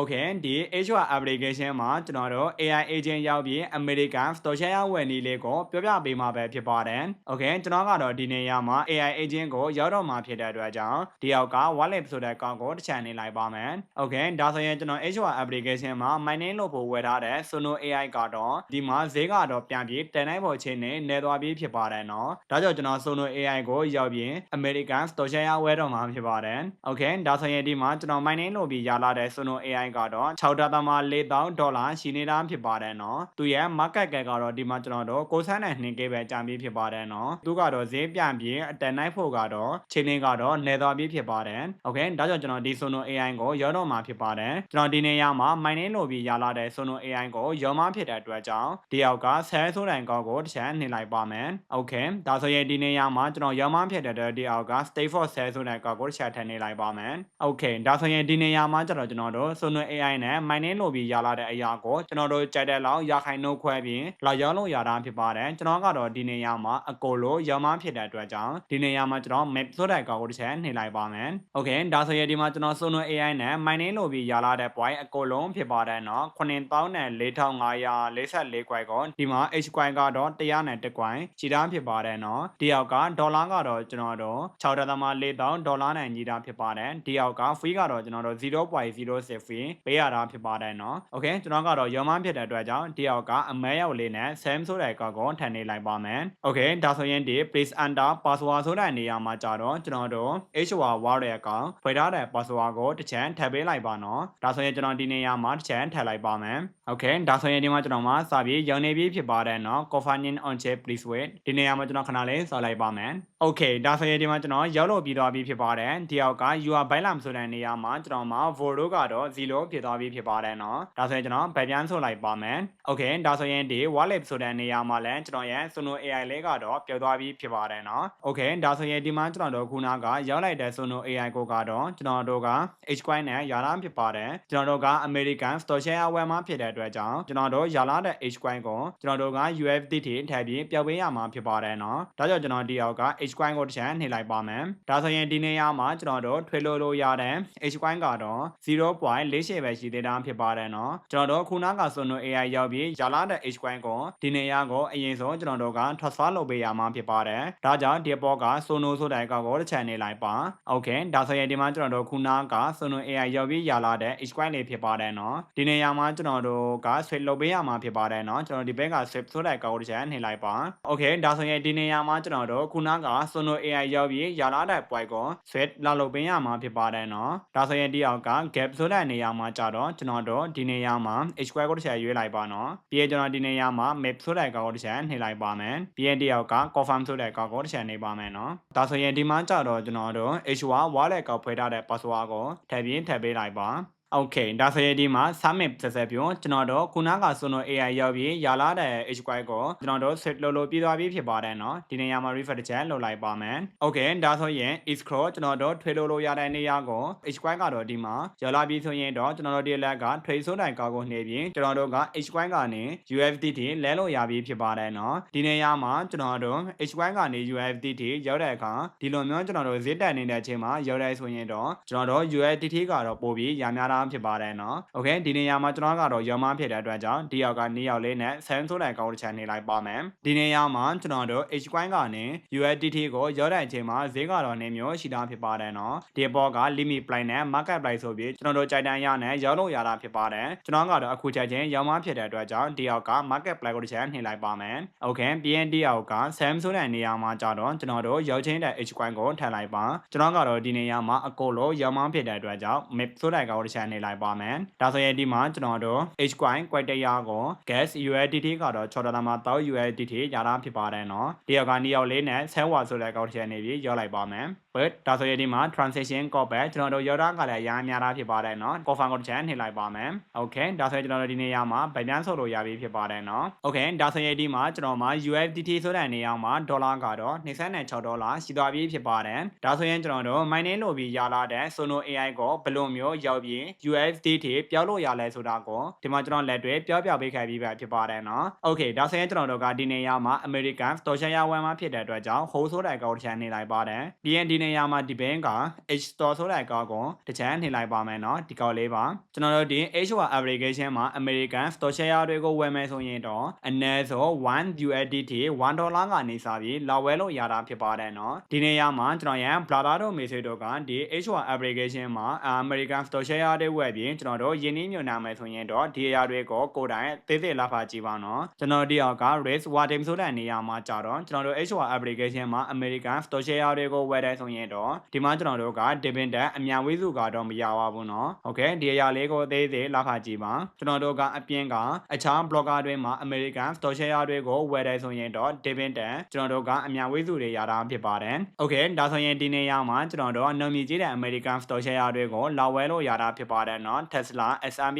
Okay ဒီ HR application မှာကျွန်တော်တို့ AI agent ရောက်ပြီး American social ဝယ်နည်းလေးကိုပြောပြပေးမှာပဲဖြစ်ပါတယ် Okay ကျွန်တော်ကတော့ဒီနေရာမှာ AI agent ကိုရောက်တော့မှာဖြစ်တဲ့အတွက်ကြောင့်ဒီအောက်က wallet ဆိုတဲ့ကောင်ကိုတစ်ချန်နေလိုက်ပါမယ် Okay ဒါဆိုရင်ကျွန်တော် HR application မှာ my name လို့ပို့ဝယ်ထားတဲ့ Sono AI ကတော့ဒီမှာဈေးကတော့ပြန်ပြီးတန်တိုင်းပေါ်ချင်းနဲ့နေသွားပြီးဖြစ်ပါတယ်နော်ဒါကြောင့်ကျွန်တော် Sono AI ကိုရောက်ပြီး American social ဝယ်တော့မှာဖြစ်ပါတယ် Okay ဒါဆိုရင်ဒီမှာကျွန်တော် my name လို့ပြီးရလာတဲ့ Sono AI ကတော့6.4000ဒေါ်လာရှိနေတာဖြစ်ပါတယ်နော်သူရဲ့ market cap ကတော့ဒီမှာကျွန်တော်တို့62 k ပဲကြာပြီးဖြစ်ပါတယ်နော်သူကတော့ဈေးပြန်ပြီးအတန်နိုင်ဖို့ကတော့ချိန်နေကတော့နေသွားပြီးဖြစ်ပါတယ် Okay ဒါကြောင့်ကျွန်တော်ဒီ Sono AI ကိုရောတော့မှာဖြစ်ပါတယ်ကျွန်တော်ဒီနေရာမှာ my name လို့ပြီးရလာတဲ့ Sono AI ကိုရောမှဖြစ်တဲ့အတွက်ကြောင့်ဒီအောက်ကဆဲဆိုးတိုင်ကောက်ကိုတစ်ချမ်းနှိလိုက်ပါမယ် Okay ဒါဆိုရင်ဒီနေရာမှာကျွန်တော်ရောမှဖြစ်တဲ့အတွက်ဒီအောက်က stay for ဆဲဆိုးတိုင်ကောက်ကိုတစ်ချမ်းထည့်နှိလိုက်ပါမယ် Okay ဒါဆိုရင်ဒီနေရာမှာကျွန်တော်ကျွန်တော်တို့နွယ် AI နဲ့ mining လို့ပြီးရလာတဲ့အရာကိုကျွန်တော်တို့ကြိုက်တဲ့လောက်ရခိုင်နှုတ်ခွဲပြီးလာရောက်လို့ရတာဖြစ်ပါတယ်ကျွန်တော်ကတော့ဒီနေရာမှာအကိုလိုရမဖြစ်တဲ့အတွက်ကြောင့်ဒီနေရာမှာကျွန်တော် map ဆိုတဲ့ကောက်ကိုတစ်ချက်နှိပ်လိုက်ပါမယ် okay ဒါဆိုရင်ဒီမှာကျွန်တော်စုံနွယ် AI နဲ့ mining လို့ပြီးရလာတဲ့ point အကိုလုံးဖြစ်ပါတယ်နော်94,544ခွိုင်ကိုဒီမှာ h ခွိုင်ကတော့101ခွိုင်ခြေတန်းဖြစ်ပါတယ်နော်ဒီအောက်ကဒေါ်လာကတော့ကျွန်တော်တို့6.4000ဒေါ်လာနဲ့ညီတာဖြစ်ပါတယ်ဒီအောက်က free ကတော့ကျွန်တော်တို့0.06 free ရင်ပေးရတာဖြစ်ပါတယ်နော်။ Okay ကျွန်တော်ကတော့ရောမဖြစ်တဲ့အတွက်ကြောင့်တယောက်ကအမဲရောက်လေးနဲ့ Sam ဆိုတဲ့ကောက်ကိုထန်နေလိုက်ပါမယ်။ Okay ဒါဆိုရင်ဒီ place under password ဆိုတဲ့နေရာမှာကြတော့ကျွန်တော်တို့ HR war ရဲ့အကောင့်ဖွဲ့ထားတဲ့ password ကိုတစ်ချမ်းထပ်ပေးလိုက်ပါနော်။ဒါဆိုရင်ကျွန်တော်ဒီနေရာမှာတစ်ချမ်းထပ်လိုက်ပါမယ်။ Okay ဒါဆိုရင်ဒီမှာကျွန်တော်မှာစာပြေရောင်းနေပြီဖြစ်ပါတယ်နော် confining on check please wait ဒီနေရာမှာကျွန်တော်ခဏလေးဆောက်လိုက်ပါမယ်။ Okay ဒါဆိုရင်ဒီမှာကျွန်တော်ရောက်လို့ပြီးသွားပြီဖြစ်ပါတယ်။ဒီယောက်က you are bylam ဆိုတဲ့နေရာမှာကျွန်တော်မှာ voro ကတော့0ဖြစ်သွားပြီဖြစ်ပါတယ်နော်ဒါဆိုရင်ကျွန်တော်ဗက်ပြန်ဆိုလိုက်ပါမယ် Okay ဒါဆိုရင်ဒီ wallet ဆိုတဲ့နေရာမှာလည်းကျွန်တော်ရဲ့ Sono AI လေးကတော့ပျောက်သွားပြီဖြစ်ပါတယ်နော် Okay ဒါဆိုရင်ဒီမှာကျွန်တော်တို့ခုနကရောက်လိုက်တဲ့ Sono AI ကိုကတော့ကျွန်တော်တို့က H-coin နဲ့ရလာဖြစ်ပါတယ်ကျွန်တော်တို့က American Stock Share ဝယ်မှာဖြစ်တဲ့အတွက်ကြောင့်ကျွန်တော်တို့ရလာတဲ့ H-coin ကိုကျွန်တော်တို့က USDT ထည့်ပြီးပျောက်ပေးရမှာဖြစ်ပါတယ်နော်ဒါကြောင့်ကျွန်တော်ဒီအောက်က H-coin ကိုတစ်ချမ်းနှိပ်လိုက်ပါမယ်ဒါဆိုရင်ဒီနေရာမှာကျွန်တော်တို့ထွေလို့လို့ရတဲ့ H-coin ကတော့0.48ပဲရှိသေးတာဖြစ်ပါတယ်နော်ကျွန်တော်တို့ခုနက Sono AI ရောက်ပြီးရလာတဲ့ H-coin ကိုဒီနေရာကိုအရင်ဆုံးကျွန်တော်တို့က transfer လုပ်ပေးရမှာဖြစ်ပါတယ်ဒါကြောင့်ဒီဘောက Sono ဆိုတဲ့အကောက်ကိုတစ်ချမ်းနှိပ်လိုက်ပါ Okay ဒါဆိုရင်ဒီမှာကျွန်တော်တို့ခုနက Sono AI ရောက်ပြီးရလာတဲ့ H-coin လေးဖြစ်ပါတယ်နော်ဒီနေရာမှာကျွန်တော်တို့က switch လုပ်ပေးရမှာဖြစ်ပါတယ်နော်ကျွန်တော်ဒီဘက်က switch ဆိုတဲ့အကောက်ကိုတစ်ချမ်းနှိပ်လိုက်ပါ Okay ဒါဆိုရင်ဒီနေရာမှာကျွန်တော်တို့ခုနက Sono AI ရောက်ပြီးရလာတဲ့ point ကို switch လာလုပ်ပေးရမှာဖြစ်ပါတယ်နော်ဒါဆိုရင်ဒီအောက်က gap ဆိုတဲ့နေရာမှာကြတော့ကျွန်တော်တို့ဒီနေရာမှာ h square ကိုတစ်ချက်ရွေးလိုက်ပါနော်ပြီးရင်ကျွန်တော်ဒီနေရာမှာ map ဆိုတဲ့အကောက်ကိုတစ်ချက်နှိပ်လိုက်ပါမယ်ပြီးရင်ဒီအောက်က confirm ဆိုတဲ့အကောက်ကိုတစ်ချက်နှိပ်ပါမယ်နော်ဒါဆိုရင်ဒီမှာကြတော့ကျွန်တော်တို့ h1 wallet ကောက်ဖွဲ့ထားတဲ့ password ကိုထည့်ပြီးထည့်ပေးလိုက်ပါ Okay ဒါဆိုရင်ဒီမှာ summit ဆက်ဆက်ပြောကျွန်တော်တို့ခုနက Sono AI ရောက်ပြီးရလာတဲ့ HQI ကိုကျွန်တော်တို့ set လို့လို့ပြီးသွားပြီဖြစ်ပါတယ်เนาะဒီနေရာမှာ refer တစ်ချက်လုပ်လိုက်ပါမယ် Okay ဒါဆိုရင် escrow ကျွန်တော်တို့ထွေလို့လို့ရတဲ့နေရာကို HQI ကတော့ဒီမှာရလာပြီဆိုရင်တော့ကျွန်တော်တို့ဒီလက်က trade ဆိုတိုင်ကောက်ကိုနှိပ်ပြီးကျွန်တော်တို့က HQI ကနေ USDT လဲလို့ရပြီဖြစ်ပါတယ်เนาะဒီနေရာမှာကျွန်တော်တို့ HQI ကနေ USDT ရောက်တဲ့အခါဒီလိုမျိုးကျွန်တော်တို့ဈေးတက်နေတဲ့အချိန်မှာရောက်တဲ့ဆိုရင်တော့ကျွန်တော်တို့ USDT ကတော့ပို့ပြီးရများ တာဖြစ်ပါတယ်နော်။ Okay ဒီနေရာမှာကျွန်တော်ကတော့ရောမဖြစ်တဲ့အတွက်ကြောင့်ဒီယောက်က2ယောက်လေးနဲ့10ဆိုတဲ့ကောင်းတစ်ချမ်းနေလိုက်ပါမယ်။ဒီနေရာမှာကျွန်တော်တို့ H coin ကနေ USDT ကိုရောတဲ့အချိန်မှာဈေးကတော့နေမျိုးရှိတာဖြစ်ပါတယ်နော်။ဒီဘောက limit price နဲ့ market price ဆိုပြီးကျွန်တော်တို့ကြိုက်တန်းရနဲ့ရောလို့ရတာဖြစ်ပါတယ်။ကျွန်တော်ကတော့အခုချက်ချင်းရောမဖြစ်တဲ့အတွက်ကြောင့်ဒီယောက်က market price ကိုတစ်ချမ်းနှိပ်လိုက်ပါမယ်။ Okay ပြီးရင်ဒီယောက်က Sam ဆိုတဲ့နေရာမှာကြတော့ကျွန်တော်တို့ရောချင်းတဲ့ H coin ကိုထည့်လိုက်ပါ။ကျွန်တော်ကတော့ဒီနေရာမှာအကိုလိုရောမဖြစ်တဲ့အတွက်ကြောင့် map ဆိုတဲ့ကောင်းတစ်ချမ်းနှိပ်လိုက်ပါမယ်။ဒါဆိုရင်ဒီမှာကျွန်တော်တို့ H coin criteria ကို gas USDT ကတော့6ဒေါ်လာမှာတောက် USDT ရတာဖြစ်ပါတယ်နော်။ဒီရောက်က2ယောက်လေးနဲ့10ဝါဆိုတဲ့ကောက်တစ်ချက်နေပြီးရောလိုက်ပါမယ်။ but ဒါဆိုရင်ဒီမှာ transaction code ပဲကျွန်တော်တို့ရောတာကလည်းအများများတာဖြစ်ပါတယ်နော် confirm ကိုတစ်ချက်နှိပ်လိုက်ပါမယ် okay ဒါဆိုရင်ကျွန်တော်တို့ဒီနေရာမှာဗိုင်ပြန်ဆုပ်လို့ရပြီဖြစ်ပါတယ်နော် okay ဒါဆိုရင်ဒီမှာကျွန်တော်မှာ USDT ဆိုတဲ့နေရာမှာဒေါ်လာကတော့26ဒေါ်လာရှိသွားပြီဖြစ်ပါတယ်ဒါဆိုရင်ကျွန်တော်တို့ mining လို့ပြီးရလာတဲ့ Sono AI ကိုဘယ်လိုမျိုးရောက်ပြီး USDT ပြောင်းလို့ရလဲဆိုတာကိုဒီမှာကျွန်တော်လက်တွေပြောပြပေးခဲ့ပြီးပဲဖြစ်ပါတယ်နော် okay ဒါဆိုရင်ကျွန်တော်တို့ကဒီနေရာမှာ American Stock Share ဝယ်မှာဖြစ်တဲ့အတွက်ကြောင့် hold ဆိုတဲ့ account ချန်နေလိုက်ပါတယ်ပြီးရင်ဒီနေရာမှာဒီဘင်းက H store ဆိုတဲ့ကောက်ကိုတစ်ချမ်းနှိပ်လိုက်ပါမယ်နော်ဒီကောက်လေးပါကျွန်တော်တို့ဒီ HR application မှာ American store share တွေကိုဝယ်မယ်ဆိုရင်တော့အနည်းဆုံး1 USDT 1ဒေါ်လာကနေစပြီးလောက်ဝယ်လို့ရတာဖြစ်ပါတယ်နော်ဒီနေရာမှာကျွန်တော်ရန် Blada တို့မေဆေတို့ကဒီ HR application မှာ American store share တွေဝယ်ပြီးကျွန်တော်တို့ယင်းနှိမ့်ညွှန်နာမယ်ဆိုရင်တော့ဒီအရာတွေကိုကိုယ်တိုင်သေးသေးလာဖာကြည့်ပါနော်ကျွန်တော်ဒီအောက်က Race War Team ဆိုတဲ့နေရာမှာကြာတော့ကျွန်တော်တို့ HR application မှာ American store share တွေကိုဝယ်တဲ့ဆိုရင်မြင်တော့ဒီမှာကျွန်တော်တို့ကဒီပင်တန်အမြန်ဝေးစုကတော့မရပါဘူးနော်ဟုတ်ကဲ့ဒီအရာလေးကိုအသေးသေးလောက်ခကြည့်ပါကျွန်တော်တို့ကအပြင်ကအခြား blogger တွေမှာ American stock share တွေကိုဝယ်တယ်ဆိုရင်တော့ဒီပင်တန်ကျွန်တော်တို့ကအမြန်ဝေးစုတွေရတာဖြစ်ပါတယ်ဟုတ်ကဲ့ဒါဆိုရင်ဒီနေရာမှာကျွန်တော်တို့နုံမြင့်ကြီးတဲ့ American stock share တွေကိုလာဝယ်လို့ရတာဖြစ်ပါတယ်နော် Tesla S&P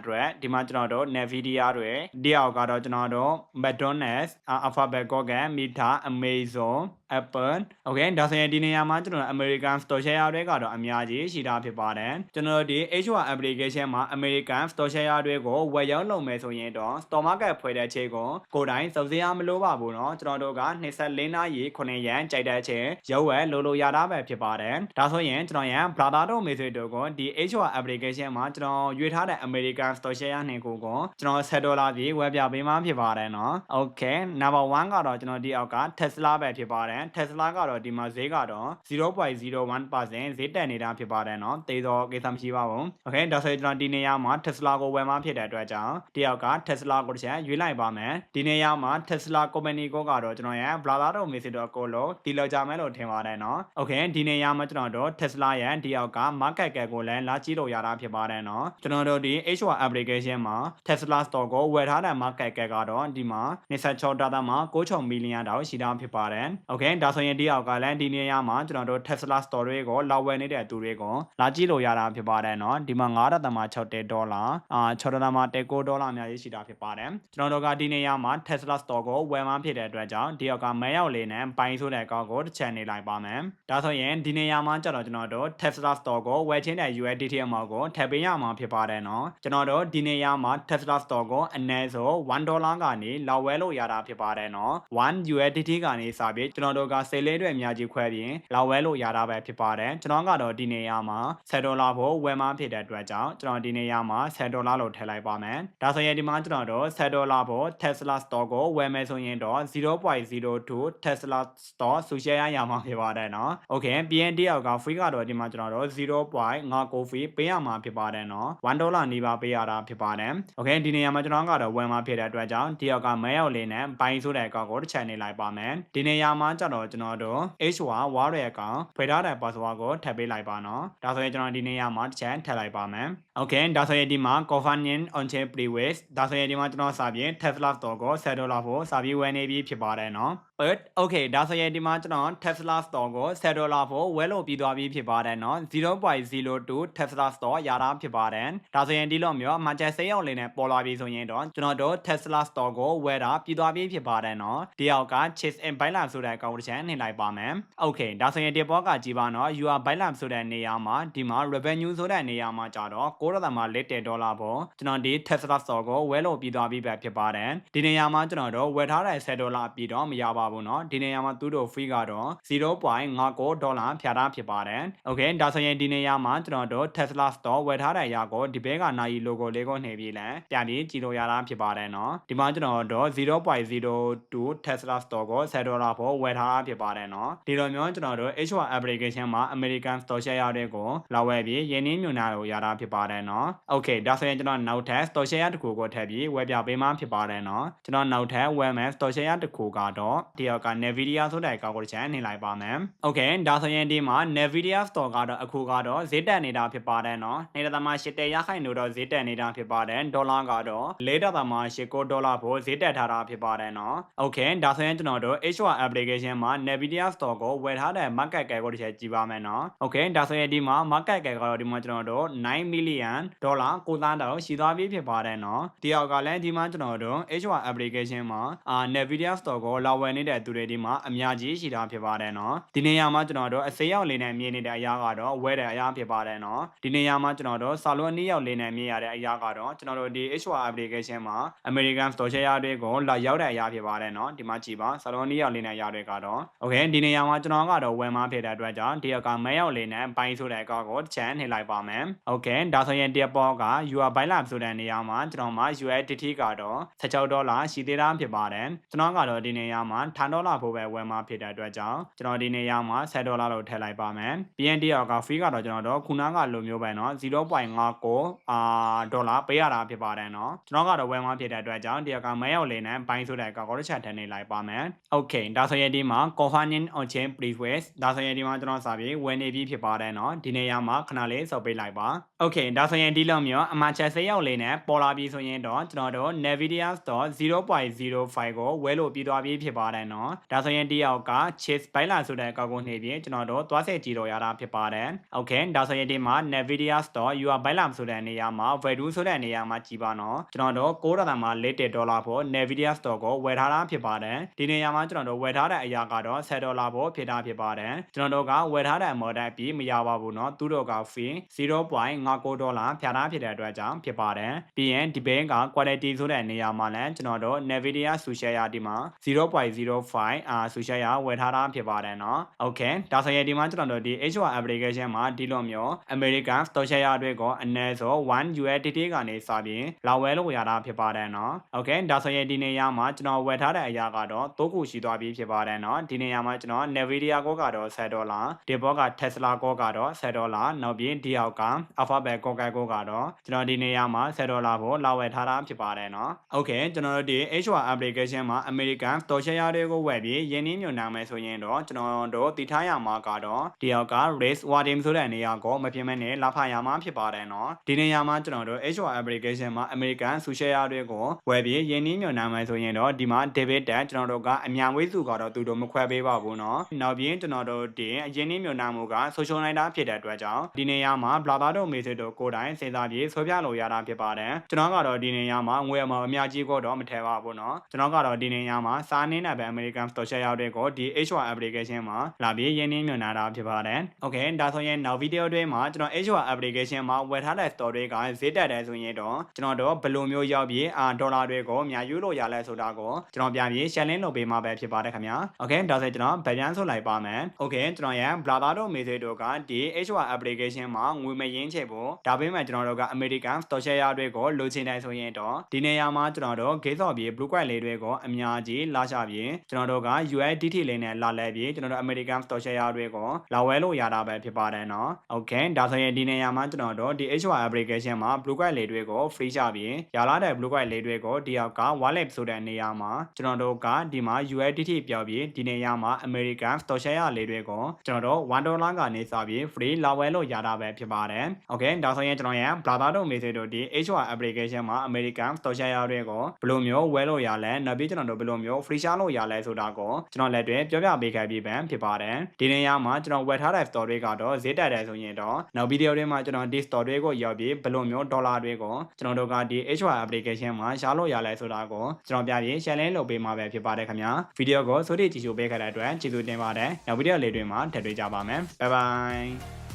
500ဒီမှာကျွန်တော်တို့ Nvidia တွေဒီအောက်ကတော့ကျွန်တော်တို့ McDonald's Alphabet Google Meta Amazon Apple Okay ဒါဆိုရင်ဒီနေရာမှာကျွန်တော် American Store Share တွေကတော့အများကြီးရှိတာဖြစ်ပါတယ်ကျွန်တော်ဒီ H1 application မှာ American Store Share တွေကိုဝယ်ရောက်လုပ်မယ်ဆိုရင်တော့ Store Market ဖွဲ့တဲ့ချိန်ကိုကိုယ်တိုင်စုံစမ်းရမလို့ပါဘူးเนาะကျွန်တော်တို့က24နာရီ9ရန်ကြိုက်တဲ့ချိန်ရုပ်ဝယ်လိုလိုရတာပဲဖြစ်ပါတယ်ဒါဆိုရင်ကျွန်တော်ရန် Blada တို့ message တို့ကိုဒီ H1 application မှာကျွန်တော်ရွေးထားတဲ့ American Store Share နှင်ကိုကိုကျွန်တော်10ဒေါ်လာပြည့်ဝယ်ပြပေးမှဖြစ်ပါတယ်เนาะ Okay number 1ကတော့ကျွန်တော်ဒီအောက်က Tesla ပဲဖြစ်ပါတယ် ယ်ပါတယ်။ Tesla ကတော့ဒီမှာဈေးကတော့0.01%ဈေးတက်နေတာဖြစ်ပါတယ်နော်။သိတော့ကိစ္စမရှိပါဘူး။ Okay ဒါဆိုရင်ကျွန်တော်ဒီနေရာမှာ Tesla ကိုဝယ်မှဖြစ်တဲ့အတွက်ကြောင့်တယောက်က Tesla ကိုတစ်ချက်ရွေးလိုက်ပါမယ်။ဒီနေရာမှာ Tesla company ကိုကတော့ကျွန်တော်ရဲ့ Vladaro Messenger ကိုလို့ဒီလောက်ကြမယ်လို့ထင်ပါတယ်နော်။ Okay ဒီနေရာမှာကျွန်တော်တို့ Tesla ရဲ့တယောက်က market cap ကိုလည်းလာကြည့်လို့ရတာဖြစ်ပါတယ်နော်။ကျွန်တော်တို့ဒီ HR application မှာ Tesla store ကိုဝယ်ထားတဲ့ market cap ကတော့ဒီမှာ26ဒေါ်လာမှာ6.6မီလီယံတောင်ရှိတာဖြစ်ပါတယ်။ Okay ဒါဆိုရင်ဒီအောက်ကလည်းဒီနေရာမှာကျွန်တော်တို့ Tesla store တွေကိုလောက်ဝယ်နေတဲ့သူတွေကိုလာကြည့်လို့ရတာဖြစ်ပါတယ်เนาะဒီမှာ9.6ဒေါ်လာအာ6.9ဒေါ်လာအများကြီးရှိတာဖြစ်ပါတယ်။ကျွန်တော်တို့ကဒီနေရာမှာ Tesla store ကိုဝယ်မှဖြစ်တဲ့အတွက်ကြောင့်ဒီအောက်ကမဲရောက်လေးနဲ့ဘိုင်းဆိုတဲ့အကောက်ကိုတစ်ချက်နေလိုက်ပါမယ်။ဒါဆိုရင်ဒီနေရာမှာကျတော့ကျွန်တော်တို့ Tesla store ကိုဝယ်ချင်းတဲ့ USDT အမောက်ကိုထည့်ပေးရမှာဖြစ်ပါတယ်เนาะကျွန်တော်တို့ဒီနေရာမှာ Tesla store ကိုအနည်းဆုံး1ဒေါ်လာကနေလောက်ဝယ်လို့ရတာဖြစ်ပါတယ်เนาะ1 USDT ကနေစပြီးကျွန်တော် တော်က10လဲတွေအများကြီးခွဲပြင်လာဝဲလို့ရတာပဲဖြစ်ပါတယ်ကျွန်တော်ကတော့ဒီနေရာမှာ10ဒေါ်လာဖို့ဝယ်မှဖြစ်တဲ့အတွက်ကြောင့်ကျွန်တော်ဒီနေရာမှာ10ဒေါ်လာလို့ထည့်လိုက်ပါမယ်ဒါဆိုရင်ဒီမှာကျွန်တော်တို့10ဒေါ်လာဖို့ Tesla Store ကိုဝယ်မယ်ဆိုရင်တော့0.02 Tesla Store ဆိုရှယ်ရရမှာဖြစ်ပါတယ်နော် Okay ပြီးရင်တယောက်က free ကတော့ဒီမှာကျွန်တော်တို့0.59 free ပေးရမှာဖြစ်ပါတယ်နော်1ဒေါ်လာနေပါပေးရတာဖြစ်ပါတယ် Okay ဒီနေရာမှာကျွန်တော်ကတော့ဝယ်မှဖြစ်တဲ့အတွက်ကြောင့်တယောက်ကမဲရောက်လေးနဲ့ဘိုင်းဆိုတဲ့အကောက်ကိုတစ်ချက်နေလိုက်ပါမယ်ဒီနေရာမှာကျတော့ကျွန်တော်တို့ H1 ဝါးရဲ့အကောင်ဖွေထားတဲ့ password ကိုထည့်ပေးလိုက်ပါနော်ဒါဆိုရင်ကျွန်တော်ဒီနေရာမှာတစ်ချက်ထည့်လိုက်ပါမယ် Okay ဒါဆိုရင်ဒီမှာ convenient on chain preways ဒါဆိုရင်ဒီမှာကျွန်တော်စာပြင် Tesla store ကို10ဒေါ်လာဖို့စာပြီးဝယ်နေပြီဖြစ်ပါတယ်နော် but okay ဒါဆိုရင်ဒီမှာကျွန်တော် Tesla store ကို10ဒေါ်လာဖို့ဝယ်လို့ပြီးသွားပြီဖြစ်ပါတယ်နော်0.02 Tesla store ရတာဖြစ်ပါတယ်ဒါဆိုရင်ဒီလိုမျိုးမှချက်စိတ်ရောက်လေးနဲ့ပေါ်လာပြီဆိုရင်တော့ကျွန်တော်တို့ Tesla store ကိုဝယ်တာပြီးသွားပြီဖြစ်ပါတယ်နော်ဒီအောက်က Chase and Bylam ဆိုတဲ့အကောင့်တစ်ချက်နှိမ့်လိုက်ပါမယ် okay ဒါဆိုရင်ဒီဘောကကြည့်ပါနော် you are Bylam ဆိုတဲ့နေရာမှာဒီမှာ revenue ဆိုတဲ့နေရာမှာကြတော့9.4ဒေါ်လာပေါ့ကျွန်တော်ဒီ Tesla store ကိုဝယ်လို့ပြီးသွားပြီပဲဖြစ်ပါတယ်ဒီနေရာမှာကျွန်တော်တို့ဝယ်ထားတဲ့10ဒေါ်လာပြီးတော့မရပါဘူးเนาะဒီနေရာမှာသူတို့ free ကတော့0.59ဒေါ်လာဖြာထားဖြစ်ပါတယ် okay ဒါဆိုရင်ဒီနေရာမှာကျွန်တော်တို့ Tesla store ဝယ်ထားတဲ့အရာကိုဒီဘဲကနိုင် logo လေးကိုနှိပ်ပြီးလဲပြန်ပြီးကြည့်လို့ရတာဖြစ်ပါတယ်เนาะဒီမှာကျွန်တော်တို့0.02 Tesla store ကို10ဒေါ်လာဖို့ဝယ်ထားတာဖြစ်ပါတယ်เนาะဒီလိုမျိုးကျွန်တော်တို့ H1 application မှာ American store share တွေကိုလာဝယ်ပြီးရင်းနှီးမြှုပ်နှံလို့ရတာဖြစ်ပါတယ်เนาะ okay ဒါဆိုရင်ကျွန်တော်နောက်ထပ် store share တစ်ခုကိုထည့်ပြီးဝယ်ပြပေးမှဖြစ်ပါတယ်เนาะကျွန်တော်နောက်ထပ်ဝယ်မယ် store share တစ်ခုကတော့ တယောက်က Nvidia ဆိုတဲ့ကာကွယ်ချန်နေလိုက်ပါမယ်။ Okay ဒါဆိုရင်ဒီမှာ Nvidia Store ကတော့အခုကတော့ဈေးတက်နေတာဖြစ်ပါတယ်နော်။နေတာမှာ၈တက်ရခိုင်လို့တော့ဈေးတက်နေတာဖြစ်ပါတယ်။ဒေါ်လာကတော့၄တက်တာမှာ၈ကိုဒေါ်လာဖို့ဈေးတက်ထားတာဖြစ်ပါတယ်နော်။ Okay ဒါဆိုရင်ကျွန်တော်တို့ HR application မှာ Nvidia Store ကိုဝယ်ထားတဲ့ market cap ကိုတစ်ချက်ကြည့်ပါမယ်နော်။ Okay ဒါဆိုရင်ဒီမှာ market cap ကတော့ဒီမှာကျွန်တော်တို့9 million ဒေါ်လာကိုသားတောင်ရှိသွားပြီဖြစ်ပါတယ်နော်။ဒီအောက်ကလည်းဒီမှာကျွန်တော်တို့ HR application မှာအာ Nvidia Store ကိုလာဝယ်နေနေတဲ့သူတွေဒီမှာအများကြီးရှိတာဖြစ်ပါတယ်နော်ဒီနေရာမှာကျွန်တော်တို့အစိမ်းရောက်လေးနဲ့မြင်နေတဲ့အရာကတော့ဝဲတဲ့အရာဖြစ်ပါတယ်နော်ဒီနေရာမှာကျွန်တော်တို့စာလုံးအနည်းရောက်လေးနဲ့မြင်ရတဲ့အရာကတော့ကျွန်တော်တို့ဒီ HR application မှာ American Store Share တွေကိုလာရောက်တဲ့အရာဖြစ်ပါတယ်နော်ဒီမှာကြည့်ပါစာလုံးအနည်းရောက်လေးနဲ့အရာတွေကတော့ Okay ဒီနေရာမှာကျွန်တော်ကတော့ဝယ်မဖြစ်တဲ့အတွက်ကြောင့်ဒီကမဲရောက်လေးနဲ့ဘိုင်းဆိုတဲ့အကောက်ကိုချန်နှိပ်လိုက်ပါမယ် Okay ဒါဆိုရင်ဒီပေါ်က UR Buy Lab ဆိုတဲ့နေရာမှာကျွန်တော်မှာ USDT ကတော့16ဒေါ်လာရှိသေးတာဖြစ်ပါတယ်ကျွန်တော်ကတော့ဒီနေရာမှာ10ဒေါ်လာဖို့ပဲဝယ်မှာဖြစ်တဲ့အတွက်ကြောင့်ကျွန်တော်ဒီနေရာမှာ10ဒေါ်လာလို့ထည့်လိုက်ပါမယ် BNDR က free ကတော့ကျွန်တော်တို့ခုနကလိုမျိုးပဲเนาะ0.59အာဒေါ်လာပေးရတာဖြစ်ပါတယ်เนาะကျွန်တော်ကတော့ဝယ်မှာဖြစ်တဲ့အတွက်ကြောင့်ဒီကမဲရောက်လေးနဲ့ဘိုင်းဆိုတဲ့အကောက်ကိုချက်ထည့်နေလိုက်ပါမယ် Okay ဒါဆိုရင်ဒီမှာ confirming on chain previous ဒါဆိုရင်ဒီမှာကျွန်တော်စာပြီးဝင်နေပြီဖြစ်ပါတယ်เนาะဒီနေရာမှာခဏလေးစော်ပေးလိုက်ပါ Okay ဒါဆိုရင်ဒီလောက်မျိုးအမှန်ချက်စေးရောက်လေးနဲ့ပေါ်လာပြီဆိုရင်တော့ကျွန်တော်တို့ Nvidia Store 0.05ကိုဝဲလို့ပြီးသွားပြီဖြစ်ပါတယ်เนาะဒါဆိုရင်ဒီအောက်က Chase ဘိုင်လာဆိုတဲ့အကောက်ကိုနှိပ်ပြီးကျွန်တော်တို့သွားဆက်ကြည့်တော့ရတာဖြစ်ပါတယ် Okay ဒါဆိုရင်ဒီမှာ Nvidia Store UR ဘိုင်လာဆိုတဲ့နေရာမှာ value ဆိုတဲ့နေရာမှာကြည့်ပါနော်ကျွန်တော်တို့6ဒေါ်လာမှာ4ဒေါ်လာဖို့ Nvidia Store ကိုဝယ်ထားတာဖြစ်ပါတယ်ဒီနေရာမှာကျွန်တော်တို့ဝယ်ထားတဲ့အရာကတော့10ဒေါ်လာဖို့ဖြစ်တာဖြစ်ပါတယ်ကျွန်တော်တို့ကဝယ်ထားတဲ့ model ပြီးမရပါဘူးเนาะသူတို့က fee 59ဒေါ်လာဖြာထားဖြစ်တဲ့အတွက်ကြောင့်ဖြစ်ပါတယ်။ပြီးရင်ဒီဘင်းက quality ဆိုတဲ့နေရာမှာလည်းကျွန်တော်တို့ Nvidia Sushaya ဒီမှာ0.05 R Sushaya ဝယ်ထားတာဖြစ်ပါတယ်နော်။ Okay ဒါဆိုရင်ဒီမှာကျွန်တော်တို့ဒီ HR application မှာဒီလိုမျိုး American Stock Share တွေကိုအနည်းဆုံး1 USDT ကနေစပြီးလာဝယ်လို့ရတာဖြစ်ပါတယ်နော်။ Okay ဒါဆိုရင်ဒီနေရာမှာကျွန်တော်ဝယ်ထားတဲ့အရာကတော့၃ခုရှိသွားပြီဖြစ်ပါတယ်နော်။ဒီနေရာမှာကျွန်တော် Nvidia ကောကတော့10ဒေါ်လာဒီဘောက Tesla ကောကတော့10ဒေါ်လာနောက်ပြီးဒီအောက်က Alpha Alpha Bank Coca Cola ကတော့ကျွန်တော်ဒီနေရာမှာ10ဒေါ်လာပေါ်လာဝယ်ထားတာဖြစ်ပါတယ်နော်။ Okay ကျွန်တော်တို့ဒီ HR application မှာ American Stock Share တွေကိုဝယ်ပြီးယင်းနှင်းမြုံနာမယ်ဆိုရင်တော့ကျွန်တော်တို့တည်ထားရမှာကတော့တယောက်က Race Warden ဆိုတဲ့နေရာကိုမပြင်းမနဲ့လာဖရမှာဖြစ်ပါတယ်နော်။ဒီနေရာမှာကျွန်တော်တို့ HR application မှာ American Stock Share တွေကိုဝယ်ပြီးယင်းနှင်းမြုံနာမယ်ဆိုရင်တော့ဒီမှာ debit တန်ကျွန်တော်တို့ကအမြန်ဝေးစုကတော့သူတို့မခွဲပေးပါဘူးနော်။နောက်ပြီးကျွန်တော်တို့ဒီအရင်းနှင်းမြုံနာမှုက social နိုင်တာဖြစ်တဲ့အတွက်ကြောင့်ဒီနေရာမှာ Blabla တို့မေmessage တို့ကိုယ်တိုင်စဉ်းစားပြီးဆွဲပြလို့ရတာဖြစ်ပါတယ်ကျွန်တော်ကတော့ဒီနေရာမှာငွေအမောင်အများကြီးကိုတော့မထည့်ပါဘူးเนาะကျွန်တော်ကတော့ဒီနေရာမှာစားနေနဲ့ပဲ American Store Share ရောက်တဲ့ကိုဒီ HR application မှာလာပြီးရင်းနှီးမြှုပ်နှံတာဖြစ်ပါတယ်။ Okay ဒါဆိုရင်နောက်ဗီဒီယိုတွေမှာကျွန်တော် HR application မှာဝယ်ထားတဲ့ store တွေကဈေးတက်တယ်ဆိုရင်တော့ကျွန်တော်တို့ဘယ်လိုမျိုးရောက်ပြီးအာဒေါ်လာတွေကိုအများယူလို့ရလဲဆိုတာကိုကျွန်တော်ပြန်ပြီး share link လုပ်ပေးမှာပဲဖြစ်ပါတယ်ခင်ဗျာ။ Okay ဒါဆိုကျွန်တော်ဗပြန်ဆိုလိုက်ပါမယ်။ Okay ကျွန်တော်ရဲ့ blabber တို့ message တို့ကဒီ HR application မှာငွေမရင်းချေဖို့ ို့ဒါပေမဲ့ကျွန်တော်တို့က American Store Share တွေကိုလိုချင်တယ်ဆိုရင်တော့ဒီနေရာမှာကျွန်တော်တို့ gate ဆော့ပြီး blue coin လေးတွေကိုအများကြီးလာချပြီးကျွန်တော်တို့က USDT လေးနဲ့လာလဲပြီးကျွန်တော်တို့ American Store Share တွေကိုလာဝဲလို့ရတာပဲဖြစ်ပါတယ်နော်။ Okay ဒါဆိုရင်ဒီနေရာမှာကျွန်တော်တို့ဒီ HR application မှာ blue coin လေးတွေကို free ချပြီးရလာတဲ့ blue coin လေးတွေကိုဒီအောက်က wallet ဆိုတဲ့နေရာမှာကျွန်တော်တို့ကဒီမှာ USDT ပြောက်ပြီးဒီနေရာမှာ American Store Share လေးတွေကိုကျွန်တော်တို့1ဒေါ်လာကနေစပြီး free လာဝဲလို့ရတာပဲဖြစ်ပါတယ်။ Okay ဒါဆိုရင်ကျွန်တော်ရဲ့ brother တို့ message တို့ဒီ HR application မှာ American Store Share တွေကိုဘယ်လိုမျိုးဝဲလို့ရလဲနောက်ပြီးကျွန်တော်တို့ဘယ်လိုမျိုး free ချလို့ရလဲဆိုတာကိုကျွန်တော်လက်တွဲပြောပြပေးခဲ့ပြီးပန်ဖြစ်ပါတယ်ဒီနေရာမှာကျွန်တော်ဝယ်ထားတဲ့ store တွေကတော့ဈေးတက်တယ်ဆိုရင်တော့နောက်ဗီဒီယိုတွေမှာကျွန်တော်ဒီ store တွေကိုရောက်ပြီးဘယ်လိုမျိုးဒေါ်လာတွေကိုကျွန်တော်တို့ကဒီ HR application မှာရှားလို့ရလဲဆိုတာကိုကျွန်တော်ပြပြီး share link လုပ်ပေးမှာပဲဖြစ်ပါတယ်ခင်ဗျာဗီဒီယိုကိုစိုးရိမ်ကြည့်ရှုပေးခဲ့တဲ့အတွက်ကျေးဇူးတင်ပါတယ်နောက်ဗီဒီယိုလေးတွေမှာထပ်တွေ့ကြပါမယ် bye bye